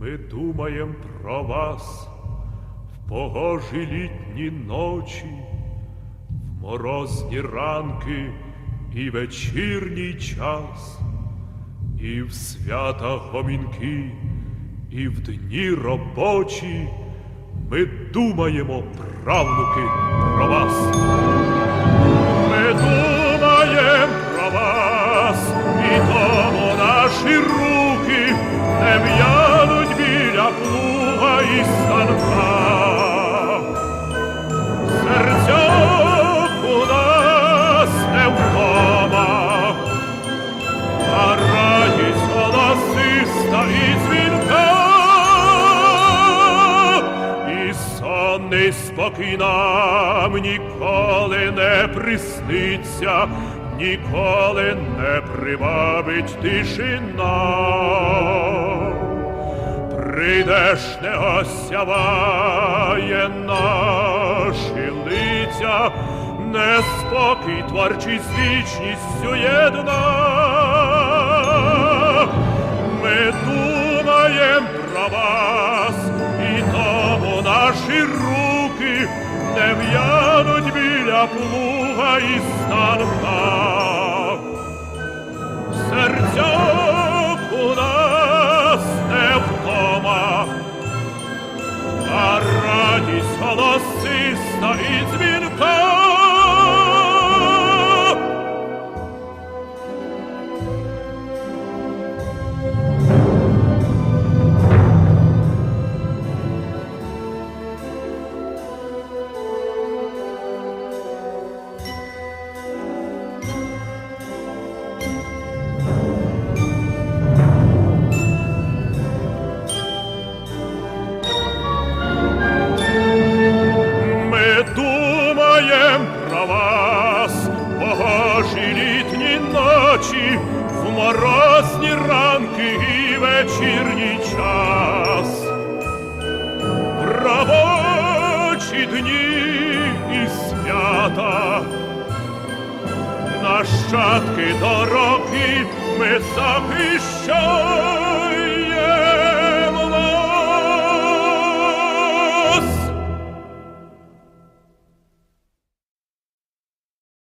Ми думаєм про вас в погожі літні ночі, в морозні ранки і вечірній час, і в свята гомінки, і в дні робочі. Ми думаємо, правнуки, про вас. Спокій нам ніколи не присниться, ніколи не привабить тишина. Прийдеш, не осяває наші лиця, неспокій творчий з вічністю єдна. Ми думаєм про вас, і тому наші руки не в'януть біля плуга і станка. Серця голосиста і дзвінка. Ночі, в морозні ранки і вечірній час. В робочі дні і свята, нащадки дороги ми захищаємо.